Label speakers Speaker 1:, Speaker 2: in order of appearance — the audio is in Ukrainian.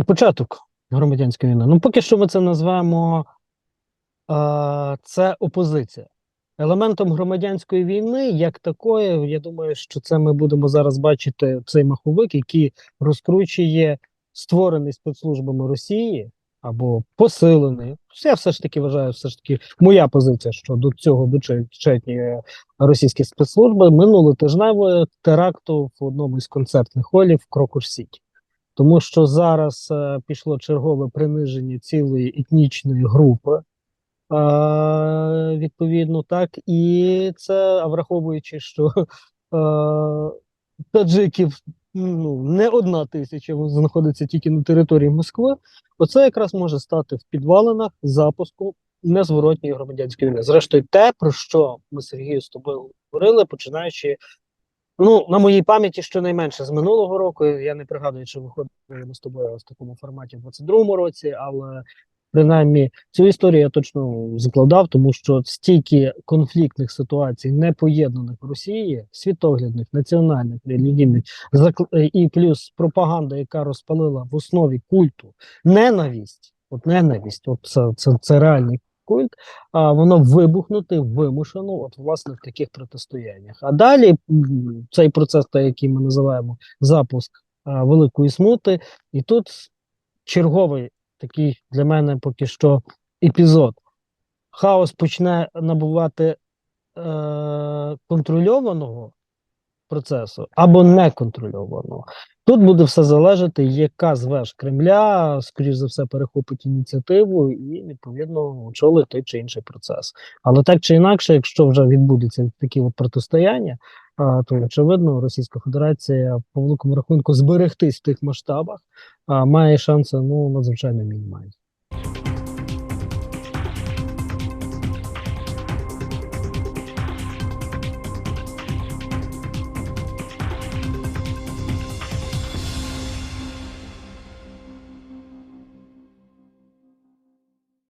Speaker 1: Це початок громадянської війни. Ну, поки що ми це назвемо е, це опозиція. Елементом громадянської війни, як такої, я думаю, що це ми будемо зараз бачити цей маховик, який розкручує створений спецслужбами Росії або посилений. Я все ж таки вважаю, все ж таки моя позиція, що до цього дочетні російські спецслужби минуло тижневого теракту в одному із концертних холів в Крокуш Сіті. Тому що зараз е, пішло чергове приниження цілої етнічної групи, відповідно, так, і це, враховуючи, що таджиків ну, не одна тисяча знаходиться тільки на території Москви, оце якраз може стати в підвалинах запуску незворотньої громадянської війни. Зрештою, те, про що ми Сергію з тобою говорили, починаючи Ну, на моїй пам'яті щонайменше з минулого року. Я не пригадую, чи виходили з тобою в такому форматі в 22-му році, але принаймні цю історію я точно закладав, тому що стільки конфліктних ситуацій, не поєднаних в Росії, світоглядних, національних, релігійних, закл- і плюс пропаганда, яка розпалила в основі культу ненависть, от ненависть, от це, це, це реальний культ, а воно вибухнути вимушено, от власне в таких протистояннях. А далі цей процес, той, який ми називаємо запуск а, великої смути, і тут черговий такий для мене поки що епізод. Хаос почне набувати е, контрольованого процесу або неконтрольованого. Тут буде все залежати, яка з веж Кремля, скоріш за все, перехопить ініціативу і відповідно очолить той чи інший процес. Але так чи інакше, якщо вже відбудеться такі от протистояння, то очевидно, Російська Федерація по великому рахунку зберегтись в тих масштабах має шанси ну надзвичайно мінімальні.